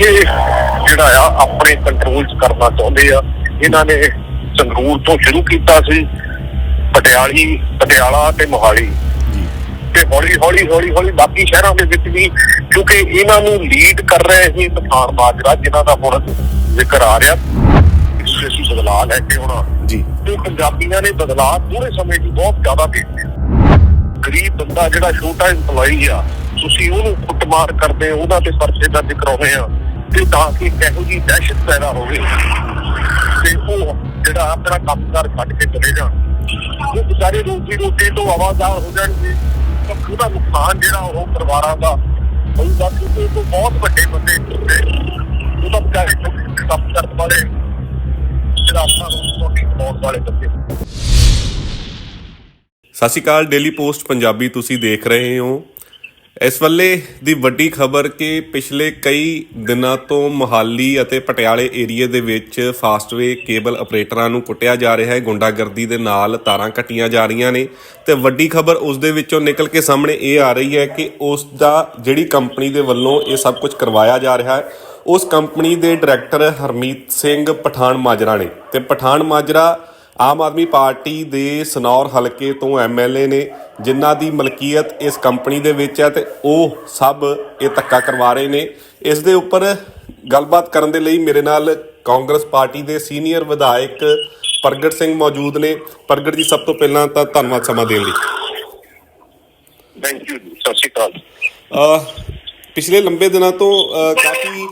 ਇਹ ਜਿਹੜਾ ਆ ਆਪਣੇ ਕੰਟਰੋਲ 'ਚ ਕਰਨਾ ਚਾਹੁੰਦੇ ਆ। ਇਹਨਾਂ ਨੇ ਸੰਗਰੂਰ ਤੋਂ ਸ਼ੁਰੂ ਕੀਤਾ ਸੀ ਪਟਿਆਲੀ ਪਟਿਆਲਾ ਤੇ ਮੋਹਾਲੀ। ਤੇ ਹੌਲੀ ਹੌਲੀ ਹੌਲੀ ਹੌਲੀ ਬਾਕੀ ਸ਼ਹਿਰਾਂ ਦੇ ਵਿੱਚ ਵੀ ਕਿਉਂਕਿ ਇਹਨਾਂ ਨੂੰ ਲੀਡ ਕਰ ਰਹੇ ਸੀ ਤੂਫਾਨ ਮਾਜਰਾ ਜਿਨ੍ਹਾਂ ਦਾ ਹੁਣ ਜ਼ਿਕਰ ਆ ਰਿਹਾ। ਇਸ ਅਸੀਂ ਬਦਲਾਅ ਲੈ ਕੇ ਆਉਣਾ। ਜੀ। ਤੇ ਪੰਜਾਬੀਆਂ ਨੇ ਬਦਲਾਅ ਪੂਰੇ ਸਮੇਂ 'ਚ ਬਹੁਤ ਜ਼ਿਆਦਾ ਕੀਤੇ ਗਰੀਬ ਬੰਦਾ ਜਿਹੜਾ ਛੋਟਾ EMPLOYE ਆ ਤੁਸੀਂ ਉਹਨੂੰ ਕੁੱਟਮਾਰ ਕਰਦੇ ਹੋ ਉਹਦਾ ਤੇ ਪਰਚੇ ਦਰਜ ਕਰਾਉਣੇ ਆ। ਤੇ ਤਾਂ ਕਿ ਕਿਹੋ ਜੀ ਦਹਿਸ਼ਤ ਪੈਦਾ ਹੋਵੇ ਤੇ ਉਹ ਜਿਹੜਾ ਆਪਣਾ ਕੰਮਕਾਰ ਛੱਡ ਕੇ ਚਲੇ ਜਾਣ। ਉਹ ਵਿਚਾਰੇ ਰੋਟੀ ਰੋਟੀ ਤੋਂ ਆਵਾਜ਼ਾਰ ਹੋ ਜਾਣਗੇ। ਤਾਂ ਉਹਦਾ ਨੁਕਸਾਨ ਜਿਹੜਾ ਉਹ ਪਰਿਵਾਰਾਂ ਦਾ ਹੋਊਗਾ ਕਿਉਂਕਿ ਉਹ ਤੋਂ ਬਹੁਤ ਵੱਡੇ ਬੰਦੇ ਉਹਦਾ ਵਿਚਾਰੇ ਕੰਮ ਕਰਨ ਵਾਲੇ ਜਿਹੜਾ ਆਪਣਾ ਰੋਟੀ ਕਮਾਉਣ ਵਾਲੇ ਬੰਦੇ ਸਤਿ ਸ਼੍ਰੀ ਅਕਾਲ ਡੇਲੀ ਪੋਸਟ ਪੰਜਾਬੀ, ਤੁਸੀਂ ਦੇਖ ਰਹੇ ਹੋ ਇਸ ਵੇਲੇ ਦੀ ਵੱਡੀ ਖਬਰ ਕਿ ਪਿਛਲੇ ਕਈ ਦਿਨਾਂ ਤੋਂ ਮੁਹਾਲੀ ਅਤੇ ਪਟਿਆਲੇ ਏਰੀਏ ਦੇ ਵਿੱਚ ਫਾਸਟਵੇ ਕੇਬਲ ਆਪਰੇਟਰਾਂ ਨੂੰ ਕੁੱਟਿਆ ਜਾ ਰਿਹਾ ਹੈ। ਗੁੰਡਾਗਰਦੀ ਦੇ ਨਾਲ ਤਾਰਾਂ ਕੱਟੀਆਂ ਜਾ ਰਹੀਆਂ ਨੇ ਤੇ ਵੱਡੀ ਖਬਰ ਉਸ ਦੇ ਵਿੱਚੋਂ ਨਿਕਲ ਕੇ ਸਾਹਮਣੇ ਇਹ ਆ ਰਹੀ ਹੈ ਕਿ ਉਸ ਦਾ ਜਿਹੜੀ ਕੰਪਨੀ ਦੇ ਵੱਲੋਂ ਇਹ ਸਭ ਕੁਝ ਕਰਵਾਇਆ ਜਾ ਰਿਹਾ ਹੈ, ਉਸ ਕੰਪਨੀ ਦੇ ਡਾਇਰੈਕਟਰ ਹਰਮੀਤ ਸਿੰਘ ਪਠਾਨ ਮਾਜਰਾ ਨੇ ਤੇ ਪਠਾਨ ਮਾਜਰਾ ਆਮ ਆਦਮੀ ਪਾਰਟੀ ਦੇ ਸਨੌਰ ਹਲਕੇ ਤੋਂ ਐਮਐਲਏ ਨੇ ਜਿਨ੍ਹਾਂ ਦੀ ਮਲਕੀਅਤ ਇਸ ਕੰਪਨੀ ਦੇ ਵਿੱਚ ਹੈ ਤੇ ਉਹ ਸਭ ਇਹ ਧੱਕਾ ਕਰਵਾ ਰਹੇ ਨੇ। ਇਸ ਦੇ ਉੱਪਰ ਗੱਲਬਾਤ ਕਰਨ ਦੇ ਲਈ ਮੇਰੇ ਨਾਲ ਕਾਂਗਰਸ ਪਾਰਟੀ ਦੇ ਸੀਨੀਅਰ ਵਿਧਾਇਕ ਪ੍ਰਗਟ ਸਿੰਘ ਮੌਜੂਦ ਨੇ। ਪ੍ਰਗਟ ਜੀ ਸਭ ਤੋਂ ਪਹਿਲਾਂ ਤਾਂ ਧੰਨਵਾਦ ਸਮਾਂ ਦੇਣ ਲਈ। ਥੈਂਕ ਯੂ ਸਤਿ ਸ਼੍ਰੀ ਅਕਾਲ। ਪਿਛਲੇ ਲੰਬੇ ਦਿਨਾਂ ਤੋਂ ਕਾਫੀ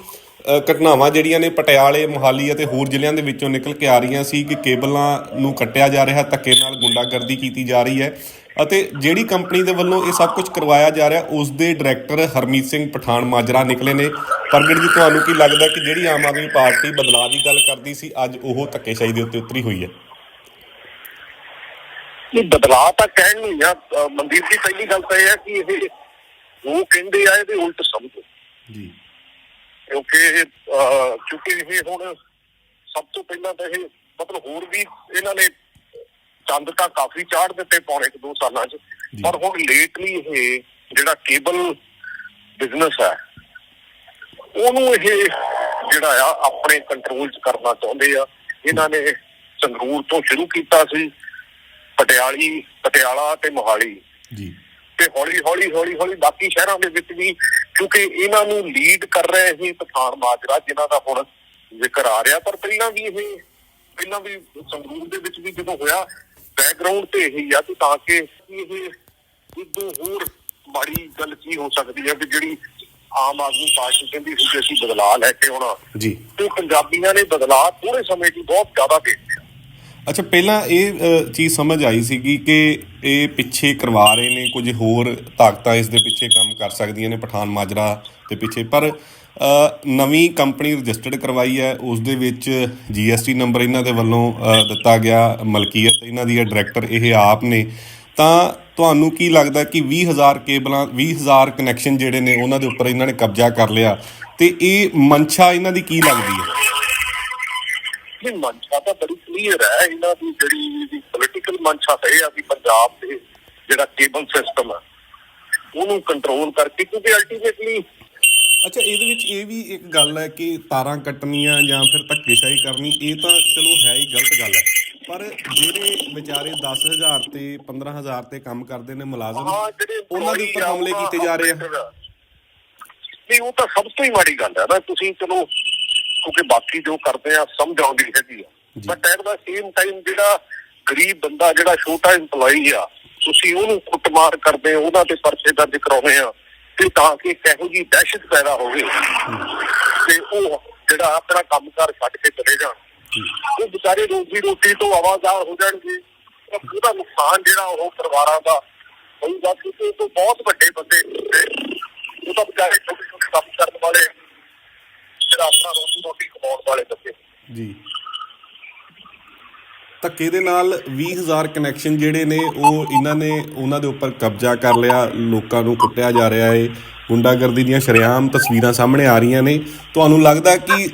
ਘਟਨਾਵਾਂ ਜਿਹੜੀਆਂ ਨੇ ਪਟਿਆਲੇ ਮੁਹਾਲੀ ਅਤੇ ਹੋਰ ਜ਼ਿਲ੍ਹਿਆਂ ਦੇ ਵਿੱਚੋਂ ਨਿਕਲ ਕੇ ਆ ਰਹੀਆਂ ਸੀ ਕਿ ਕੇਬਲਾਂ ਨੂੰ ਕੱਟਿਆ ਜਾ ਰਿਹਾ ਧੱਕੇ ਨਾਲ ਗੁੰਡਾਗਰਦੀ ਕੀਤੀ ਜਾ ਰਹੀ ਹੈ ਅਤੇ ਜਿਹੜੀ ਕੰਪਨੀ ਦੇ ਵੱਲੋਂ ਇਹ ਸਭ ਕੁਝ ਕਰਵਾਇਆ ਜਾ ਰਿਹਾ ਉਸ ਦੇ ਡਾਇਰੈਕਟਰ ਹਰਮੀਤ ਸਿੰਘ ਪਠਾਨ ਮਾਜਰਾ ਨਿਕਲੇ ਨੇ। ਪ੍ਰਗਟ ਜੀ ਤੁਹਾਨੂੰ ਕੀ ਲੱਗਦਾ ਕਿ ਜਿਹੜੀ ਆਮ ਆਦਮੀ ਪਾਰਟੀ ਬਦਲਾਅ ਦੀ ਗੱਲ ਕਰਦੀ ਸੀ ਅੱਜ ਉਹ ਧੱਕੇਸ਼ਾਹੀ ਦੇ ਉੱਤੇ ਉਤਰੀ ਹੋਈ ਹੈ? ਇਹ ਬਦਲਾਅ ਤਾਂ ਕਹਿਣ ਨਹੀਂ ਆ। ਮਨਦੀਪ ਜੀ ਪਹਿਲੀ ਗੱਲ ਤਾਂ ਇਹ ਹੈ ਕਿ ਇਹ ਉਹ ਕਹਿੰਦੇ ਆ ਇਹਦੇ ਉਲਟ ਸਮਝੋ। ਜੀ। ਕਿਉਂਕਿ ਅ, ਕਿਉਂਕਿ ਇਹ ਹੁਣ ਸਭ ਤੋਂ ਪਹਿਲਾਂ ਤਾਂ ਇਹ ਮਤਲਬ ਹੋਰ ਵੀ ਇਹਨਾਂ ਨੇ ਚੰਦ ਤਾਂ ਕਾਫੀ ਚਾੜ ਦਿੱਤੇ ਪੌਣੇ ਕੁ ਦੋ ਸਾਲਾਂ 'ਚ। ਪਰ ਹੁਣ ਲੇਟਲੀ ਇਹ ਜਿਹੜਾ ਕੇਬਲ ਬਿਜ਼ਨਸ ਹੈ ਉਹਨੂੰ ਇਹ ਜਿਹੜਾ ਆ ਆਪਣੇ ਕੰਟਰੋਲ 'ਚ ਕਰਨਾ ਚਾਹੁੰਦੇ ਆ। ਇਹਨਾਂ ਨੇ ਸੰਗਰੂਰ ਤੋਂ ਸ਼ੁਰੂ ਕੀਤਾ ਸੀ ਪਟਿਆਲੀ ਪਟਿਆਲਾ ਤੇ ਮੋਹਾਲੀ। ਜੀ। ਤੇ ਹੌਲੀ ਹੌਲੀ ਹੌਲੀ ਹੌਲੀ ਬਾਕੀ ਸ਼ਹਿਰਾਂ ਦੇ ਵਿੱਚ ਵੀ ਕਿਉਂਕਿ ਇਹਨਾਂ ਨੂੰ ਲੀਡ ਕਰ ਰਹੇ ਸੀ ਤੂਫਾਨ ਮਾਜਰਾ ਜਿਨ੍ਹਾਂ ਦਾ ਹੁਣ ਜ਼ਿਕਰ ਆ ਰਿਹਾ। ਪਰ ਪਹਿਲਾਂ ਵੀ ਇਹ ਪਹਿਲਾਂ ਵੀ ਸੰਗਰੂਰ ਦੇ ਵਿੱਚ ਵੀ ਜਦੋਂ ਹੋਇਆ ਬੈਕਗ੍ਰਾਉਂਡ ਤੇ ਇਹੀ ਆ ਕਿ ਤਾਂ ਕਿ ਇਹ ਇਦੋਂ ਹੋਰ ਮਾੜੀ ਗੱਲ ਕੀ ਹੋ ਸਕਦੀ ਹੈ ਕਿ ਜਿਹੜੀ ਆਮ ਆਦਮੀ ਪਾਰਟੀ ਕਹਿੰਦੀ ਸੀ ਕਿ ਅਸੀਂ ਬਦਲਾਅ ਲੈ ਕੇ ਆਉਣਾ। ਜੀ। ਤੇ ਪੰਜਾਬੀਆਂ ਨੇ ਬਦਲਾਅ ਪੂਰੇ ਸਮੇਂ 'ਚ ਬਹੁਤ ਜ਼ਿਆਦਾ ਕੀਤੇ ਅੱਛਾ, ਪਹਿਲਾਂ ਇਹ ਚੀਜ਼ ਸਮਝ ਆਈ ਸੀਗੀ ਕਿ ਇਹ ਪਿੱਛੇ ਕਰਵਾ ਰਹੇ ਨੇ, ਕੁਝ ਹੋਰ ਤਾਕਤਾਂ ਇਸ ਦੇ ਪਿੱਛੇ ਕੰਮ ਕਰ ਸਕਦੀਆਂ ਨੇ, ਪਠਾਨ ਮਾਜਰਾ ਦੇ ਪਿੱਛੇ। ਪਰ ਨਵੀਂ ਕੰਪਨੀ ਰਜਿਸਟਰਡ ਕਰਵਾਈ ਹੈ, ਉਸ ਦੇ ਵਿੱਚ ਜੀਐਸਟੀ ਨੰਬਰ ਇਹਨਾਂ ਦੇ ਵੱਲੋਂ ਦਿੱਤਾ ਗਿਆ, ਮਲਕੀਅਤ ਇਹਨਾਂ ਦੀ ਹੈ ਡਾਇਰੈਕਟਰ ਇਹ ਆਪ ਨੇ। ਤਾਂ ਤੁਹਾਨੂੰ ਕੀ ਲੱਗਦਾ ਕਿ 20000 ਕੇਬਲਾਂ 20000 ਕਨੈਕਸ਼ਨ ਜਿਹੜੇ ਨੇ, ਉਹਨਾਂ ਦੇ ਉੱਪਰ ਇਹਨਾਂ ਨੇ ਕਬਜ਼ਾ ਕਰ ਲਿਆ? ਤੇ ਇਹ ਮਨਸ਼ਾ ਇਹਨਾਂ ਦੀ ਕੀ ਲੱਗਦੀ ਹੈ? ਨਹੀਂ ਮਨਸ਼ਾ ਤਾਂ ਬੜੀ ਕਲੀਅਰ ਹੈ ਇਹਨਾਂ ਦੀ ਜਿਹੜੀ ਪੋਲੀਟੀਕਲ ਮਨਸ਼ਾ ਤਾਂ ਇਹ ਆ ਵੀ ਪੰਜਾਬ ਦੇ ਜਿਹੜਾ ਕੇਬਲ ਸਿਸਟਮ ਹੈ ਉਹਨੂੰ ਕੰਟਰੋਲ ਕਰਕੇ ਕਿਉਂਕਿ ਅਲਟੀਮੇਟਲੀ ਅੱਛਾ ਇਹਦੇ ਵਿੱਚ ਇਹ ਵੀ ਇੱਕ ਗੱਲ ਹੈ ਕਿ ਤਾਰਾਂ ਕੱਟਣੀਆਂ ਜਾਂ ਫਿਰ ਧੱਕੇਸ਼ਾਹੀ ਕਰਨੀ ਇਹ ਤਾਂ ਚਲੋ ਹੈ ਹੀ ਗਲਤ ਗੱਲ ਹੈ। ਪਰ ਜਿਹੜੇ ਵਿਚਾਰੇ 10000 ਤੇ 15000 ਤੇ ਕੰਮ ਕਰਦੇ ਨੇ ਮੁਲਾਜ਼ਮ ਉਹਨਾਂ ਦੇ ਉੱਪਰ ਹਮਲੇ ਕੀਤੇ ਜਾ ਰਹੇ ਆ। ਨਹੀਂ ਉਹ ਤਾਂ ਸਭ ਤੋਂ ਹੀ ਮਾੜੀ ਗੱਲ ਹੈ ਨਾ ਤੁਸੀਂ ਚਲੋ ਕਿਉਂਕਿ ਬਾਕੀ ਜੋ ਕਰਦੇ ਆ ਸਮਝ ਆਉਂਦੀ ਹੈਗੀ ਆ। ਜੀ। But at the same time ਜਿਹੜਾ ਗਰੀਬ ਬੰਦਾ ਜਿਹੜਾ ਛੋਟਾ EMPLOYE ਆ ਤੁਸੀਂ ਉਹਨੂੰ ਕੁੱਟਮਾਰ ਕਰਦੇ ਹੋ ਤੇ ਪਰਚੇ ਦਰਜ ਕਰਾਉਣੇ ਆ ਤੇ ਤਾਂ ਕਿ ਕਿਹੋ ਜੀ ਦਹਿਸ਼ਤ ਪੈਦਾ ਹੋਵੇ ਤੇ ਉਹ ਜਿਹੜਾ ਆਪਣਾ ਕੰਮਕਾਰ ਛੱਡ ਕੇ ਚਲੇ ਜਾਣ। ਉਹ ਵਿਚਾਰੇ ਰੋਜੀ ਰੋਟੀ ਤੋਂ ਆਵਾਜ਼ਾਰ ਹੋ ਜਾਣਗੇ ਤਾਂ ਉਹਦਾ ਨੁਕਸਾਨ ਜਿਹੜਾ ਉਹ ਪਰਿਵਾਰਾਂ ਦਾ ਹੋਊਗਾ ਕਿਉਂਕਿ ਉਹ ਤੋਂ ਬਹੁਤ ਵੱਡੇ ਬੰਦੇ ਉਹ ਤਾਂ ਵਿਚਾਰੇ ਛੋਟੇ ਛੋਟੇ ਕੰਮ ਕਰਨ ਵਾਲੇ ਰੋਟੀ ਵਾਲੇ ਬੰਦੇ ਜੀ। ਧੱਕੇ ਦੇ ਨਾਲ 20000 ਕਨੈਕਸ਼ਨ ਜਿਹੜੇ ਨੇ, ਉਹ ਇਹਨਾਂ ਨੇ ਉਹਨਾਂ ਦੇ ਉੱਪਰ ਕਬਜ਼ਾ ਕਰ ਲਿਆ, ਲੋਕਾਂ ਨੂੰ ਕੁੱਟਿਆ ਜਾ ਰਿਹਾ ਹੈ ਗੁੰਡਾਗਰਦੀ ਦੀਆਂ ਸ਼ਰੇਆਮ ਤਸਵੀਰਾਂ ਸਾਹਮਣੇ ਆ ਰਹੀਆਂ ਨੇ। ਤੁਹਾਨੂੰ ਲੱਗਦਾ ਕਿ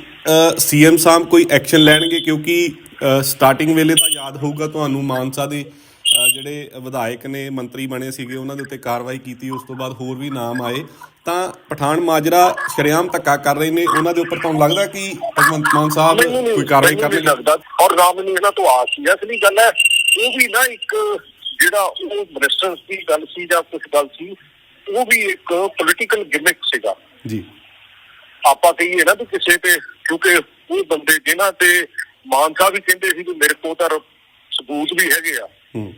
ਸੀਐਮ ਸਾਹਿਬ ਕੋਈ ਐਕਸ਼ਨ ਲੈਣਗੇ? ਕਿਉਂਕਿ ਸਟਾਰਟਿੰਗ ਵੇਲੇ ਤਾਂ ਯਾਦ ਹੋਊਗਾ ਤੁਹਾਨੂੰ ਮਾਨਸਾ ਦੇ ਜਿਹੜੇ ਵਿਧਾਇਕ ਨੇ, ਮੰਤਰੀ ਬਣੇ ਸੀਗੇ, ਉਹਨਾਂ ਦੇ ਉੱਤੇ ਕਾਰਵਾਈ ਕੀਤੀ, ਉਸ ਤੋਂ ਬਾਅਦ ਹੋਰ ਵੀ ਨਾਮ ਆਏ। ਤਾਂ ਪਠਾਨ ਮਾਜਰਾ ਸ਼ਰੇਆਮ ਧੱਕਾ ਕਰ ਰਹੇ ਨੇ। ਉਹਨਾਂ ਦੇ ਉੱਪਰ ਤੁਹਾਨੂੰ ਲੱਗਦਾ ਕਿ ਭਗਵੰਤ ਮਾਨ ਸਾਹਿਬ ਨਹੀਂ ਕੋਈ ਕਾਰਵਾਈ ਨਹੀਂ ਕਰਨਗੇ? ਲੱਗਦਾ। ਔਰ ਨਾ ਮੈਨੂੰ ਇਹਨਾਂ ਤੋਂ ਆਸ ਹੀ। ਅਸਲੀ ਗੱਲ ਹੈ ਉਹ ਵੀ ਨਾ ਇੱਕ ਜਿਹੜਾ ਉਹ ਮਿਨਿਸਟਰ ਦੀ ਗੱਲ ਸੀ ਜਾਂ ਕੁਝ ਗੱਲ ਸੀ ਉਹ ਵੀ ਇੱਕ ਪੋਲੀਟੀਕਲ ਗਿਮਿਕ ਸੀਗਾ। ਜੀ। ਆਪਾਂ ਕਹੀਏ ਨਾ ਵੀ ਕਿਸੇ ਤੇ ਕਿਉਂਕਿ ਉਹ ਬੰਦੇ ਜਿਨ੍ਹਾਂ ਤੇ ਮਾਨ ਸਾਹਿਬ ਵੀ ਕਹਿੰਦੇ ਸੀ ਕਿ ਮੇਰੇ ਕੋਲ ਤਾਂ ਸਬੂਤ ਵੀ ਹੈਗੇ ਆ।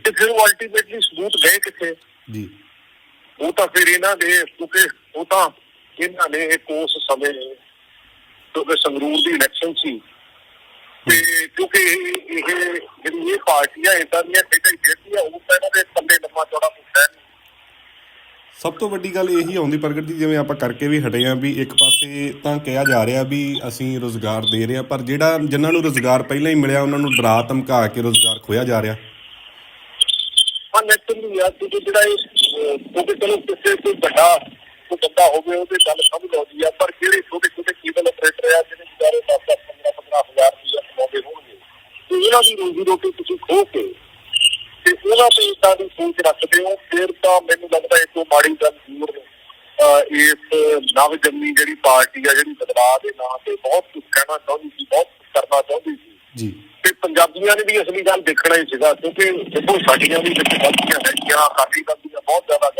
ਤੇ ਫਿਰ ਉਹ ਅਲਟੀਮੇਟਲੀ ਸਬੂਤ ਗਏ ਕਿੱਥੇ? ਜੀ। ਉਹ ਤਾਂ ਫਿਰ ਇਹਨਾਂ ਦੇ ਕਿਉਂਕਿ ਉਹ ਤਾਂ ਇਹਨਾਂ ਨੇ ਇੱਕ ਉਸ ਸਮੇਂ ਕਿਉਂਕਿ ਸੰਗਰੂਰ ਦੀ ਇਲੈਕਸ਼ਨ ਸੀ। ਤੇ ਕਿਉਂਕਿ ਇਹ ਜਿਹੜੀ ਇਹ ਪਾਰਟੀ ਆ ਇਦਾਂ ਦੀਆਂ ਕਿਤੇ ਜਿਹੜੀ ਆ ਉਹ ਤਾਂ ਇਹਨਾਂ ਦੇ ਪੱਲੇ ਲੰਮਾ ਚੌੜਾ ਹੁੰਦਾ ਨਹੀਂ। ਸਭ ਤੋਂ ਵੱਡੀ ਗੱਲ ਇਹੀ ਆਉਂਦੀ ਪ੍ਰਗਟ ਜੀ ਜਿਵੇਂ ਆਪਾਂ ਕਰਕੇ ਵੀ ਹਟੇ ਆ ਵੀ ਇੱਕ ਪਾਸੇ ਤਾਂ ਕਿਹਾ ਜਾ ਰਿਹਾ ਵੀ ਅਸੀਂ ਰੋਜ਼ਗਾਰ ਦੇ ਰਹੇ ਆ ਪਰ ਜਿਹੜਾ ਜਿਨ੍ਹਾਂ ਨੂੰ ਰੋਜ਼ਗਾਰ ਪਹਿਲਾਂ ਹੀ ਮਿਲਿਆ ਉਹਨਾਂ ਨੂੰ ਡਰਾ ਧਮਕਾ ਕੇ ਰੋਜ਼ਗਾਰ ਖੋਇਆ ਜਾ ਰਿਹਾ। ਹਾਂ ਨੈਚੁਰਲੀ ਆ ਕਿ ਜਿਹੜਾ ਇਹ ਕਿਉਂਕਿ ਚਲੋ ਕਿਸੇ ਕੋਈ ਵੱਡਾ ਕੋਈ ਬੰਦਾ ਹੋਵੇ ਉਹਦੇ ਗੱਲ ਸਮਝ ਆਉਂਦੀ ਆ ਪਰ ਜਿਹੜੇ ਛੋਟੇ ਛੋਟੇ ਕੇਬਲ ਆਪਰੇਟਰ ਆ ਜਿਹੜੇ ਵਿਚਾਰੇ 10 10 15 15 ਹਜ਼ਾਰ ਰੁਪਇਆ ਕਮਾਉਂਦੇ ਹੋਣਗੇ ਤੇ ਉਹਨਾਂ ਦੀ ਰੋਜ਼ੀ ਰੋਟੀ ਤੁਸੀਂ ਖੋ ਕੇ ਤੇ ਉਹਨਾਂ ਤੇ ਇਦਾਂ ਦੀ ਸੋਚ ਰੱਖਦੇ ਹੋ ਫਿਰ ਤਾਂ ਮੈਨੂੰ ਲੱਗਦਾ ਇਹ ਤੋਂ ਮਾੜੀ ਗੱਲ ਅਹ, ਇਸ ਨਵ ਜੰਮੀ ਜਿਹੜੀ ਪਾਰਟੀ ਆ ਜਿਹੜੀ ਬਦਲਾਅ ਦੇ ਨਾਂ ਤੇ ਬਹੁਤ ਕੁਝ ਕਹਿਣਾ ਚਾਹੁੰਦੀ ਸੀ ਬਹੁਤ ਕਰਨਾ ਚਾਹੁੰਦੀ ਸੀ। ਜੀ। ਤੇ ਪੰਜਾਬੀਆਂ ਨੇ ਵੀ ਅਸਲੀ ਗੱਲ ਦੇਖਣਾ ਹੀ ਸੀਗਾ ਕਿਉਂਕਿ ਦੇਖੋ ਸਾਡੀਆਂ ਵੀ ਵਿੱਚ ਗਲਤੀਆਂ ਹੈਗੀਆਂ ਸਾਡੀ ਗਲਤੀਆਂ ਬਹੁਤ ਜ਼ਿਆਦਾ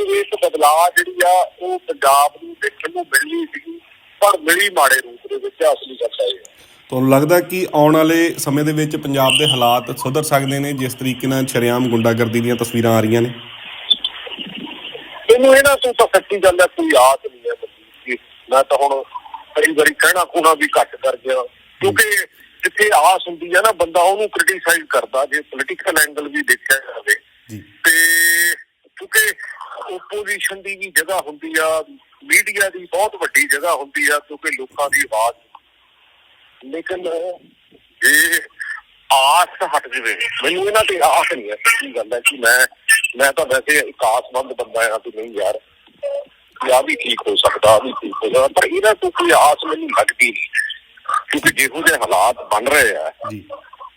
ਇਸ ਬਦਲਾਅ ਜਿਹੜੀ ਆ ਉਹ ਪੰਜਾਬ ਨੂੰ ਦੇਖਣ ਨੂੰ ਮਿਲਣੀ ਸੀ ਪਰ ਮਿਲੀ ਮਾੜੇ ਰੂਪ ਦੇ ਵਿੱਚ ਅਸਲੀ ਗੱਲ ਹੈ ਤੁਹਾਨੂੰ ਲੱਗਦਾ ਕਿ ਆਉਣ ਵਾਲੇ ਸਮੇਂ ਦੇ ਵਿੱਚ ਪੰਜਾਬ ਦੇ ਹਾਲਾਤ ਸੁਧਰ ਸਕਦੇ ਨੇ ਜਿਸ ਤਰੀਕੇ ਨਾਲ ਸ਼ਰੇਆਮ ਗੁੰਡਾਗਰਦੀ ਦੀਆਂ ਤਸਵੀਰਾਂ ਆ ਰਹੀਆਂ ਨੇ? ਇਹਨੂੰ ਇਹਨਾਂ ਤੋਂ ਤਾਂ ਸੱਚੀ ਗੱਲ ਹੈ ਕੋਈ ਯਾਦ ਨਹੀਂ ਹੈ। ਮੈਂ ਤਾਂ ਹੁਣ ਕਈ ਵਾਰੀ ਕਹਿਣਾ ਕੋਣਾ ਵੀ ਘੱਟ ਕਰ ਗਿਆ। ਕਿਉਂਕਿ ਜਿੱਥੇ ਆਸ ਹੁੰਦੀ ਹੈ ਨਾ ਬੰਦਾ ਉਹਨੂੰ ਕ੍ਰਿਟੀਸਾਈਜ਼ ਕਰਦਾ ਜੇ ਪੋਲੀਟੀਕਲ ਐਂਗਲ ਵੀ ਦੇਖਿਆ ਜਾਵੇ। ਤੇ ਕਿਉਂਕਿ ਓਪੋਜੀਸ਼ਨ ਦੀ ਵੀ ਜਗ੍ਹਾ ਹੁੰਦੀ ਆ ਮੀਡੀਆ ਦੀ ਬਹੁਤ ਵੱਡੀ ਜਗ੍ਹਾ ਹੁੰਦੀ ਆ ਕਿਉਂਕਿ ਲੋਕਾਂ ਦੀ ਆਵਾਜ਼। ਲੇਕਿਨ ਇਹ ਆਸ ਹਟ ਜਵੇ ਮੈਨੂੰ ਇਹਨਾਂ ਤੇ ਆਸ ਨਹੀਂ ਹੈ ਸੱਚੀ ਗੱਲ ਹੈ ਕਿ ਮੈਂ ਮੈਂ ਤਾਂ ਵੈਸੇ ਇੱਕ ਆਸਮੰਦ ਬੰਦਾ ਹਾਂ ਕਿ ਨਹੀਂ ਯਾਰ ਕਿ ਆਹ ਵੀ ਠੀਕ ਹੋ ਸਕਦਾ ਵੀ ਠੀਕ ਹੋ ਸਕਦਾ ਪਰ ਇਹਨਾਂ ਤੋਂ ਕੋਈ ਆਸ ਮੈਨੂੰ ਲੱਗਦੀ ਨਹੀਂ। ਕਿਉਂਕਿ ਜਿਹੋ ਜਿਹੇ ਹਾਲਾਤ ਬਣ ਰਹੇ ਆ ਜੀ।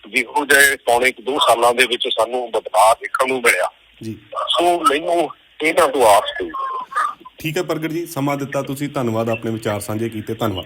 ਜਿਹੋ ਜਿਹੇ ਪੌਣੇ ਦੋ ਸਾਲਾਂ ਦੇ ਵਿੱਚ ਸਾਨੂੰ ਬਦਲਾਅ ਦੇਖਣ ਨੂੰ ਮਿਲਿਆ। ਜੀ। ਸੋ ਮੈਨੂੰ ਇਹਨਾਂ ਤੋਂ ਆਸ ਠੀਕ ਹੈ ਪ੍ਰਗਟ ਜੀ, ਸਮਾਂ ਦਿੱਤਾ ਤੁਸੀਂ, ਧੰਨਵਾਦ, ਆਪਣੇ ਵਿਚਾਰ ਸਾਂਝੇ ਕੀਤੇ, ਧੰਨਵਾਦ।